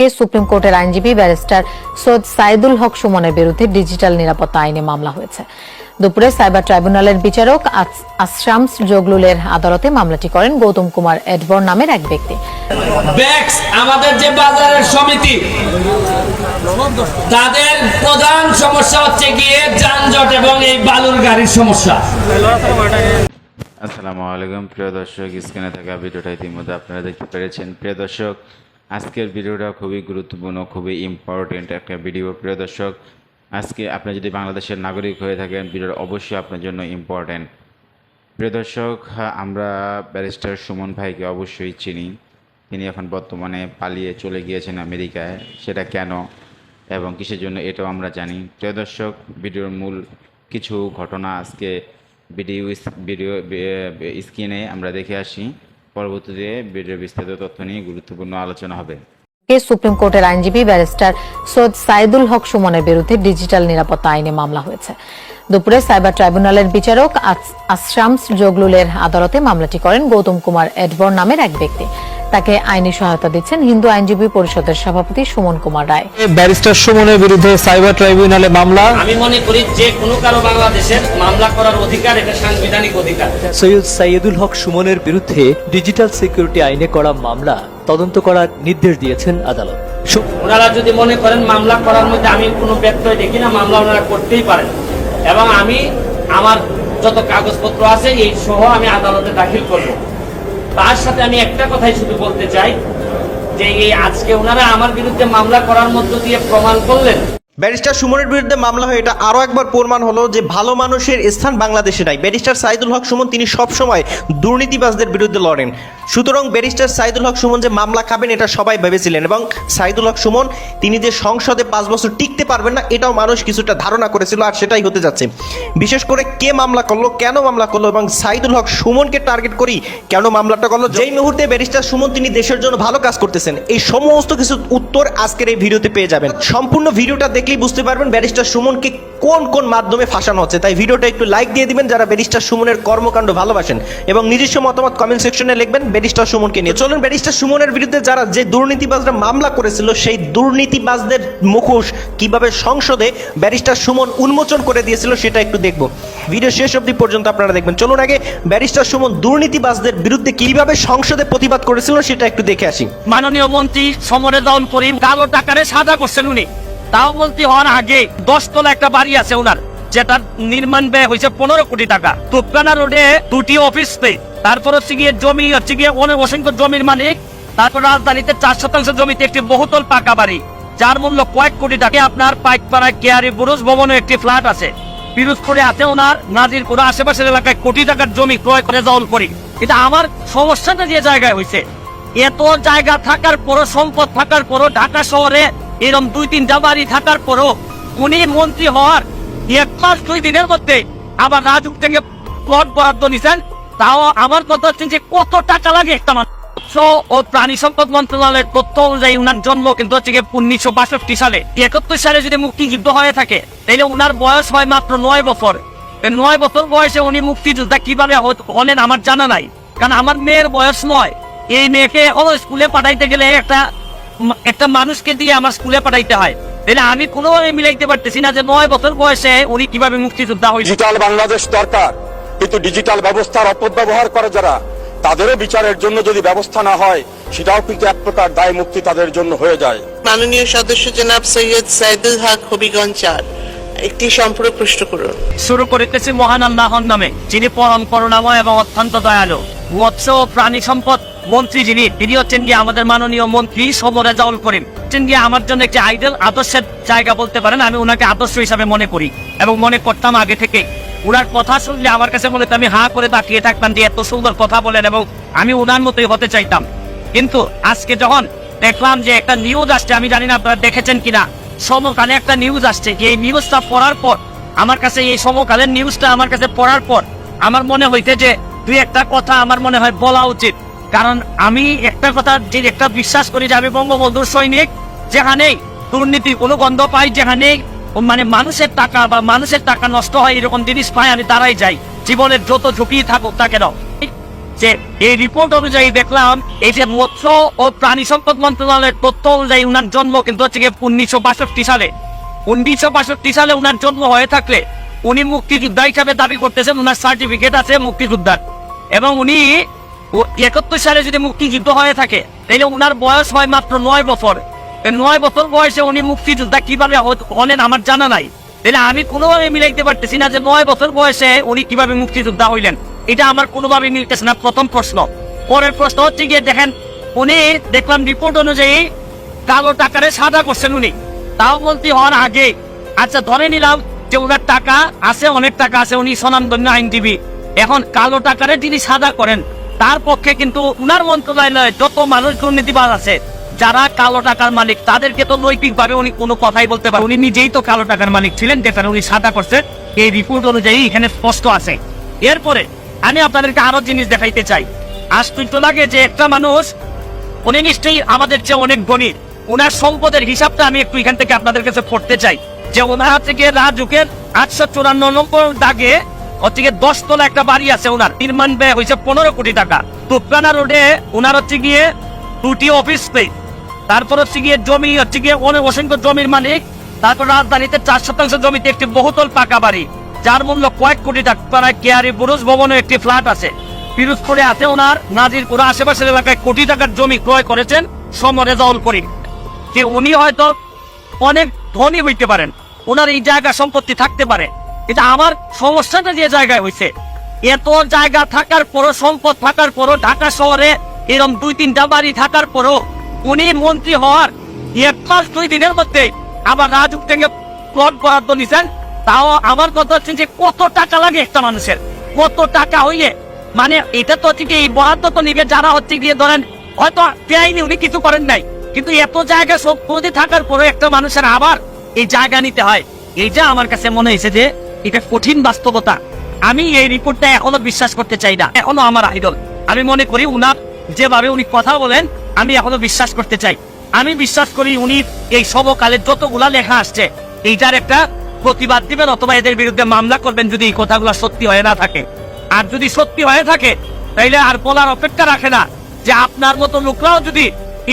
কে supreme কোর্টের আইনজীবী barrister Syed Saidul হক সুমনের বিরুদ্ধে ডিজিটাল নিরাপত্তা আইনে মামলা হয়েছে। দুপুরে সাইবার ট্রাইব্যুনালের বিচারক আশরামস জগলুলের আদালতে মামলাটি করেন গৌতম কুমার এডবর নামের এক ব্যক্তি। ব্যাক্স আমাদের যে বাজারের সমিতি তাদের প্রধান সমস্যা হচ্ছে গিয়ে যানজট এবং এই বালুর গাড়ির সমস্যা। আসসালামু আলাইকুম প্রিয় দর্শক স্ক্রিনে থাকা ভিডিওটা ইতিমধ্যে আপনারা দেখতে পেরেছেন। প্রিয় দর্শক আজকের ভিডিওটা খুবই গুরুত্বপূর্ণ, খুবই ইম্পর্টেন্ট একটা ভিডিও প্রিয় দর্শক। আজকে আপনি যদি বাংলাদেশের নাগরিক হয়ে থাকেন, ভিডিওটা অবশ্যই আপনার জন্য ইম্পর্টেন্ট প্রিয় দর্শক, আমরা ব্যারিস্টার সুমন ভাইকে অবশ্যই চিনি। তিনি এখন বর্তমানে পালিয়ে চলে গিয়েছেন আমেরিকায়। সেটা কেন এবং কিসের জন্য এটাও আমরা জানি। প্রিয় দর্শক, ভিডিওর মূল কিছু ঘটনা আজকে ভিডিও ভিডিও স্ক্রিনে আমরা দেখে আসি। পরবর্তীতে বেডের বিস্তারিত তথ্য নিয়ে গুরুত্বপূর্ণ আলোচনা হবে। সুপ্রিম কোর্টের আইনজীবী ব্যারিস্টার সৈয়দ সাইদুল হক সুমনের বিরুদ্ধে ডিজিটাল নিরাপত্তা আইনে মামলা হয়েছে। দুপুরে সাইবার ট্রাইব্যুনালের বিচারক আশরামস জগলুলের আদালতে মামলাটি করেন গৌতম কুমার এডবর নামের এক ব্যক্তি। তাকে আইনি সহায়তা দিচ্ছেন হিন্দু আইনজীবী পরিষদের সভাপতি সুমন কুমার রায়। ব্যারিস্টার সুমনের বিরুদ্ধে সাইবার ট্রাইব্যুনালে মামলা? আমি মনে করি যে কোনো কারও বাংলাদেশের মামলা করার অধিকার এটা সাংবিধানিক অধিকার। সৈয়দ সাইয়দুল হক সুমনের বিরুদ্ধে ডিজিটাল সিকিউরিটি আইনে করা মামলা তদন্ত করার নির্দেশ দিয়েছেন আদালত। ওনারা যদি মনে করেন মামলা করার মধ্যে আমি কোনো ব্যত্যয় দেখি না মামলা ওনারা করতেই পারেন। এবং আমি আমার যত কাগজপত্র আছে, এই সহ আমি আদালতে দাখিল করব। তার সাথে আমি একটা কথাই শুধু বলতে চাই, যে এই আজকে ওনারা আমার বিরুদ্ধে মামলা করার মধ্য দিয়ে প্রমাণ করলেন ব্যারিস্টার সুমনের বিরুদ্ধে মামলা হয় এটা আরও একবার প্রমাণ হলো যে ভালো মানুষের স্থান বাংলাদেশে নাই। ব্যারিস্টার সাইদুল হক সুমন, তিনি সবসময় দুর্নীতিবাজদের বিরুদ্ধে লড়েন। সুতরাং ব্যারিস্টার সাইদুল হক সুমন যে মামলা খাবেন, এটা সবাই ভেবেছিলেন এবং সাইদুল হক সুমন, তিনি যে সংসদে পাঁচ বছর টিকতে পারবেন না, এটাও মানুষ কিছুটা ধারণা করেছিল আর সেটাই হতে যাচ্ছে। বিশেষ করে কে মামলা করল, কেন মামলা করল এবং সাইদুল হক সুমনকে টার্গেট করি কেন মামলাটা করল, যেই মুহূর্তে ব্যারিস্টার সুমন, তিনি দেশের জন্য ভালো কাজ করতেছেন, এই সমস্ত কিছু উত্তর আজকের এই ভিডিওতে পেয়ে যাবেন। সম্পূর্ণ ভিডিওটা দেখলেই বুঝতে পারবেন ব্যারিস্টার সুমনকে কোন কোন মাধ্যমে ফাঁসানো হচ্ছে। তাই ভিডিওটা একটু লাইক দিয়ে দিবেন যারা ব্যারিস্টার সুমনের কর্মকাণ্ড ভালোবাসেন এবং নিজস্ব মতামত কমেন্ট সেকশনে লিখবেন ব্যারিস্টার সুমনকে নিয়ে। চলুন ব্যারিস্টার সুমনের বিরুদ্ধে যারা যে দুর্নীতিবাজরা মামলা করেছিল, সেই দুর্নীতিবাজদের মুখোশ কীভাবে সংসদে ব্যারিস্টার সুমন উন্মোচন করে দিয়েছিল সেটা একটু দেখব। ভিডিও শেষ অবধি পর্যন্ত আপনারা দেখবেন। চলুন আগে ব্যারিস্টার সুমন দুর্নীতিবাজদের বিরুদ্ধে কীভাবে সংসদে প্রতিবাদ করেছিল সেটা একটু দেখে আসি। মাননীয় মন্ত্রী সমরে দল করিম কালো টাকারে সাদা করছেন উনি। তাও মন্ত্রী হওয়ার আগে, দশ তলা একটা বাড়ি আছে ওনার, যেটার নির্মাণ ব্যয় হয়েছে পনেরো কোটি টাকা। তুপকানা রোডে দুটি অফিস তারপর হচ্ছে গিয়ে জমি, হচ্ছে গিয়ে অনেক অসংখ্য জমির মালিক, তারপর রাজধানীতে চার শতাংশ জমিতে একটি বহুতল পাকা বাড়ি, যার মূল্য কয়েক কোটি টাকা আপনার পাইকপাড়ায় কেয়ারি বুরুজ ভবনে একটি ফ্ল্যাট আছে। পিরোজপুরে আছে ওনার নাজির নাজিরপুর আশেপাশের এলাকায় কোটি টাকার জমি ক্রয় করে জল করি। কিন্তু আমার সমস্যাটা যে জায়গায় হয়েছে এত জায়গা থাকার পরও, সম্পদ থাকার পরও ঢাকা শহরে এরকম দুই তিনটা বাড়ি থাকার পরও উনি মন্ত্রী হওয়ার এক মাস দুই দিনের মধ্যে আবার রাজুক থেকে প্লট বরাদ্দ নিছেন, তাও আমার কথা হচ্ছে যে কত টাকা লাগে একটা মানুষ। ও প্রাণী সম্পদ মন্ত্রণালয়ের তথ্য অনুযায়ী উনার জন্ম কিন্তু হচ্ছে উনিশশো বাষট্টি সালে। সালে যদি মুক্তিযুদ্ধ হয়ে থাকে তাহলে উনার বয়স হয় মাত্র নয় বছর। নয় বছর বয়সে উনি মুক্তিযোদ্ধা কীভাবে হলেন আমার জানা নাই। কারণ আমার মেয়ের বয়স নয়। এই মেয়েকে স্কুলে পাঠাইতে গেলে একটা একটা মানুষকে দিয়ে আমার স্কুলে পাঠাইতে হয়। তাহলে আমি কোনোভাবে মিলাইতে পারতেছি না যে নয় বছর বয়সে উনি কীভাবে মুক্তিযোদ্ধা হয়েছে ডিজিটাল বাংলাদেশ দরকার। কিন্তু ডিজিটাল ব্যবস্থার অপব্যবহার করে যারা তাদেরও বিচারের জন্য যদি ব্যবস্থা না হয় সেটাও কিন্তু এক প্রকার দায় মুক্তি তাদের জন্য হয়ে যায়। মাননীয় সদস্য জনাব সৈয়দ সাইদুল হক হবিগঞ্জ চার একটি সম্পর্ক প্রশ্ন করুন। শুরু করিতেছি মহান আল্লাহর নামে যিনি পরম করুণাময় এবং অত্যন্ত দয়ালু মৎস্য ও প্রাণী সম্পদ মন্ত্রী যিনি, তিনি হচ্ছেন গিয়ে আমাদের মাননীয় মন্ত্রী সমরে জাউল করিম। হচ্ছেন গিয়ে আমার জন্য একটি আইডল আদর্শের জায়গা বলতে পারেন, আমি ওনাকে আদর্শ হিসাবে মনে করি এবং মনে করতাম আগে থেকে ওনার কথা শুনলে আমার কাছে মনে আমি হা করে তাকিয়ে থাকতাম যে এত সুন্দর কথা বলেন এবং আমি ওনার মতোই হতে চাইতাম। কিন্তু আজকে যখন দেখলাম যে একটা নিউজ আসছে, আমি জানি না আপনারা দেখেছেন কিনা, সমকালে একটা নিউজ আসছে যে এই নিউজটা পড়ার পর, আমার কাছে এই সমকালের নিউজটা আমার কাছে পড়ার পর, আমার মনে হইতে যে দুই একটা কথা আমার মনে হয় বলা উচিত। কারণ আমি একটা কথা যে একটা বিশ্বাস করি যে আমি বঙ্গবন্ধুর সৈনিক যেখানেই দুর্নীতি কোনো গন্ধ পাই যেখানেই মানে মানুষের টাকা বা মানুষের টাকা নষ্ট হয়, এরকম জিনিস পাই, আমি তারাই যাই। জীবনের যত ঝুঁকি থাকুক তা কেন। যে এই রিপোর্ট অনুযায়ী দেখলাম, এই যে মৎস্য ও প্রাণী সম্পদ মন্ত্রণালয়ের তথ্য অনুযায়ী উনার জন্ম কিন্তু হচ্ছে গিয়ে উনিশশো বাষট্টি সালে। উনিশশো বাষট্টি সালে উনার জন্ম হয়ে থাকলে উনি মুক্তিযোদ্ধা হিসাবে দাবি করতেছেন, উনার সার্টিফিকেট আছে মুক্তিযোদ্ধার। এবং উনি একাত্তর সালে যদি মুক্তিযুদ্ধ হয়ে থাকে তাহলে উনার বয়স হয় মাত্র নয় বছর। নয় বছর বয়সে উনি মুক্তিযোদ্ধা কীভাবে হলেন আমার জানা নাই। তাহলে আমি কোনোভাবে মিলাইতে পারতেছি না যে নয় বছর বয়সে উনি কীভাবে মুক্তিযোদ্ধা হইলেন। এটা আমার কোনোভাবে মিলতেছে না, প্রথম প্রশ্ন। পরের প্রশ্ন হচ্ছে গিয়ে দেখেন, উনি দেখলাম রিপোর্ট অনুযায়ী কালো টাকারে সাদা করছেন উনি। তাও বলতে হওয়ার আগে আচ্ছা ধরে নিলাম যে ওনার টাকা আছে, অনেক টাকা আছে, উনি স্বনামধন্য আইনজীবী। এখন কালো টাকারে তিনি সাদা করেন তার পক্ষে কিন্তু উনার মন্ত্রণালয়ে যত মানুষ দুর্নীতিবাজ আছে, যারা কালো টাকার মালিক, তাদেরকে তো নৈতিক ভাবে উনি কোনো কথাই বলতে পারেন উনি নিজেই তো কালো টাকার মালিক ছিলেন, যেটা উনি সাদা করছেন এই রিপোর্ট অনুযায়ী এখানে স্পষ্ট আছে। এরপরে আমি আপনাদেরকে আরও জিনিস দেখাইতে চাই। আশ্চর্য লাগে যে একটা মানুষ, উনি নিশ্চয়ই আমাদের চেয়ে অনেক গণিত ওনার সম্পদের হিসাবটা আমি একটু এখান থেকে আপনাদের কাছে পড়তে চাই। যে ওনার গিয়ে রাজুকের আটশো চুরান্ন নম্বর দাগে হচ্ছে গিয়ে দশ তলা একটা বাড়ি আছে ওনার। নির্মাণ ব্যয় হয়েছে পনেরো কোটি টাকা। তুপকানা রোডে ওনার হচ্ছে গিয়ে দুটি অফিস স্পেস তারপর হচ্ছে গিয়ে জমি হচ্ছে গিয়ে অনেক অসংখ্য জমির মালিক। তারপর রাজধানীতে চার শতাংশ জমিতে একটি বহুতল পাকা বাড়ি। যার মূল্য কয়েক কোটি টাকা। কেয়ারি বুরুজ ভবনে একটি ফ্ল্যাট আছে। পিরোজপুরে আছে ওনার। নাজিরপুর আশেপাশের এলাকায় কোটি টাকার জমি ক্রয় করেছেন সমরে দল করি যে উনি হয়তো অনেক ধনী হইতে পারেন। ওনার এই জায়গা সম্পত্তি থাকতে পারে। এটা আমার সমস্যাটা যে জায়গায় হয়েছে এত জায়গা থাকার পরও, সম্পদ থাকার পরও, ঢাকা শহরে এরকম দুই তিনটা বাড়ি থাকার পরও উনি মন্ত্রী হওয়ার এক মাস, দুই দিনের মধ্যে আবার রাজুক থেকে প্লট বরাদ্দ নিছেন। তাও আমার কথা হচ্ছে যে কত টাকা লাগে একটা মানুষের? কত টাকা হইলে? মানে এটা তো হচ্ছে এই বরাদ্দ তো নিবে যারা হচ্ছে গিয়ে ধরেন, হয়তো পেয়াইনি উনি কিছু করেন নাই। কিন্তু এত জায়গা সম্পত্তি থাকার পরে একটা মানুষের আবার এই জায়গা নিতে হয়। এইটা আমার কাছে মনে হয়েছে যে এটা কঠিন বাস্তবতা। আমি এই রিপোর্টটা এখনও বিশ্বাস করতে চাই না। এখনও আমার আইডল আমি মনে করি উনার যেভাবে উনি কথা বলেন, আমি এখনও বিশ্বাস করতে চাই। আমি বিশ্বাস করি উনি এই সবকালে যতগুলা লেখা আসছে, এইটার একটা প্রতিবাদ দিবেন অথবা এদের বিরুদ্ধে মামলা করবেন যদি এই কথাগুলো সত্যি হয়ে না থাকে। আর যদি সত্যি হয়ে থাকে, তাইলে আর বলার অপেক্ষা রাখে না যে আপনার মতো লোকরাও যদি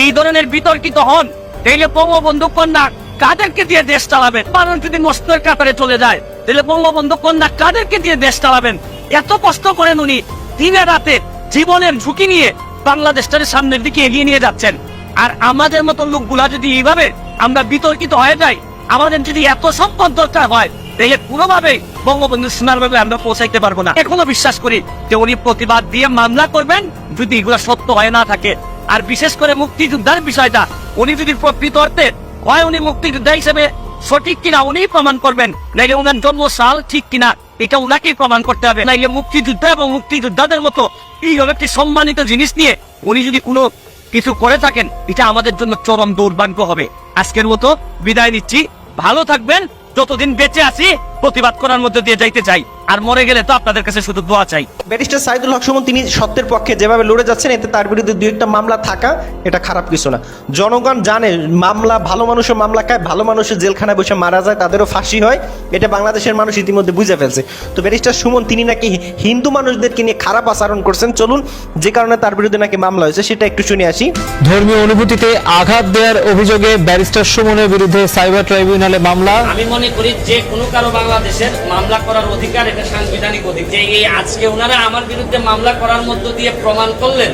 এই ধরনের বিতর্কিত হন, তাইলে বঙ্গবন্ধু কন্যা কাদেরকে দিয়ে দেশ চালাবেন মানুষ যদি মস্তের কাতারে চলে যায় তাহলে বঙ্গবন্ধু কন্যা কাদেরকে দিয়ে দেশ চালাবেন? এত কষ্ট করেন উনি, দিনে রাতে জীবনের ঝুঁকি নিয়ে বাংলাদেশটার সামনের দিকে এগিয়ে নিয়ে যাচ্ছেন। আর আমাদের মতো লোকগুলা যদি এইভাবে আমরা বিতর্কিত হয়ে যাই, আমাদের যদি এত সম্পদ দরকার হয়, তাহলে কোনোভাবেই বঙ্গবন্ধু সোনার ভাবে আমরা পৌঁছাইতে পারব না। এখনও বিশ্বাস করি যে উনি প্রতিবাদ দিয়ে মামলা করবেন, যদি এগুলো সত্য হয়ে না থাকে। আর বিশেষ করে মুক্তিযোদ্ধার বিষয়টা, উনি যদি প্রকৃত অর্থে হয়, উনি মুক্তিযোদ্ধা হিসেবে সঠিক কিনা উনি প্রমাণ করবেন। নাইলে ওনার জন্ম সাল ঠিক কিনা, এটা উনাকে প্রমাণ করতে হবে। নাইলে মুক্তিযোদ্ধা এবং মুক্তিযোদ্ধাদের মতো এইভাবে একটি সম্মানিত জিনিস নিয়ে উনি যদি কোনো কিছু করে থাকেন, এটা আমাদের জন্য চরম দুর্ভাগ্য হবে। আজকের মতো বিদায় নিচ্ছি। ভালো থাকবেন। যতদিন বেঁচে আছি, প্রতিবাদ করার মধ্যে দিয়ে যাইতে চাই। আর মরে গেলে তো আপনাদের কাছে শুধু দোয়া চাই। ব্যারিস্টার সাইদুল হক সুমন তিনি সত্যের পক্ষে যেভাবে লড়ে যাচ্ছেন এতে তার বিরুদ্ধে দুই একটা মামলা থাকা এটা খারাপ কিছু না। জনগণ জানে মামলা ভালো মানুষের মামলা খায় ভালো মানুষের জেলখানায় বসে মারা যায় তাদেরও ফাঁসি হয় এটা বাংলাদেশের মানুষ ইতিমধ্যে বুঝে ফেলছে। তো ব্যারিস্টার সুমন তিনি নাকি হিন্দু মানুষদেরকে নিয়ে খারাপ আচরণ করছেন চলুন যে কারণে তার বিরুদ্ধে নাকি মামলা হয়েছে সেটা একটু শুনে আসি। ধর্মীয় অনুভূতিতে আঘাত দেওয়ার অভিযোগে ব্যারিস্টার সুমনের বিরুদ্ধে সাইবার ট্রাইব্যুনালে মামলা। আমি মনে করি যে কোনো কারও বাংলাদেশের মামলা করার অধিকার এটা সাংবিধানিক অধিকার যে এই আজকে ওনারা আমার বিরুদ্ধে মামলা করার মধ্য দিয়ে প্রমাণ করলেন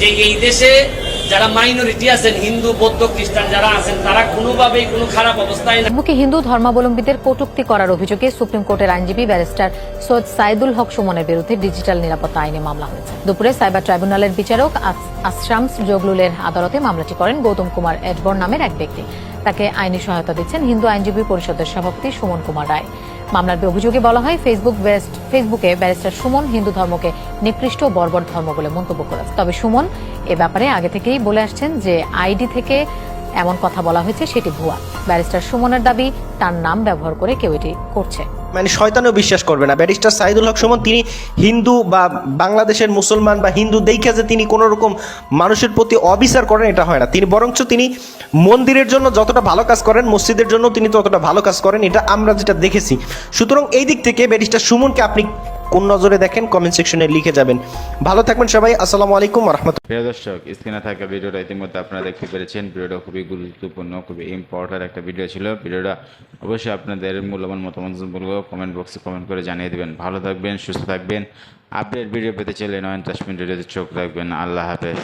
যে এই দেশে যারা মাইনরিটি আছেন, হিন্দু, বৌদ্ধ, খ্রিস্টান যারা আছেন, তারা কোনোভাবেই কোনো খারাপ অবস্থায় না মুখে হিন্দু ধর্মাবলম্বীদের কটূক্তি করার অভিযোগে সুপ্রিম কোর্টের আইনজীবী ব্যারিস্টার সৈয়দ সাইদুল হক সুমনের বিরুদ্ধে ডিজিটাল নিরাপত্তা আইনে মামলা হয়েছে। দুপুরে সাইবার ট্রাইব্যুনালের বিচারক আশরামস জগলুলের আদালতে মামলাটি করেন গৌতম কুমার এডবর নামের এক ব্যক্তি। তাকে আইনি সহায়তা দিচ্ছেন হিন্দু আইনজীবী পরিষদের সভাপতি সুমন কুমার রায়। মামলার অভিযোগে বলা হয় ফেসবুক ফেসবুকে ব্যারিস্টার সুমন হিন্দু ধর্মকে নিকৃষ্ট বর্বর ধর্ম বলে মন্তব্য করেছে। তবে সুমন এ ব্যাপারে আগে থেকেই বলে আসছেন যে, আইডি থেকে এমন কথা বলা হয়েছে সেটি ভুয়া। ব্যারিস্টার সুমনের দাবি, তার নাম ব্যবহার করে কেউ এটি করছে। মানে শয়তানও বিশ্বাস করবে না। ব্যারিস্টার সাইদুল হক সুমন, তিনি হিন্দু বা বাংলাদেশের মুসলমান বা হিন্দু দেখে যে তিনি কোনো রকম মানুষের প্রতি অবিচার করেন, এটা হয় না। তিনি বরঞ্চ তিনি মন্দিরের জন্য যতটা ভালো কাজ করেন, মসজিদের জন্য তিনি ততটা ভালো কাজ করেন, এটা আমরা যেটা দেখেছি। সুতরাং এই দিক থেকে ব্যারিস্টার সুমনকে আপনি কোন নজরে দেখেন কমেন্ট সেকশনে লিখে যাবেন। ভালো থাকবেন সবাই, আসসালামু আলাইকুম রহমতুল্লাহ। প্রিয় দর্শক, স্ক্রিনে থাকা ভিডিওটা ইতিমধ্যে আপনারা দেখতে পেরেছেন। ভিডিওটা খুবই গুরুত্বপূর্ণ, খুবই ইম্পর্টেন্ট একটা ভিডিও ছিল। ভিডিওটা অবশ্যই আপনাদের মূল্যবান মতামত বলব। কমেন্ট বক্সে কমেন্ট করে জানিয়ে দেবেন। ভালো থাকবেন, সুস্থ থাকবেন। আপডেট ভিডিও পেতে চাইলে নয়ন তাসমিন ভিডিওতে চোখ রাখবেন। আল্লাহ হাফেজ।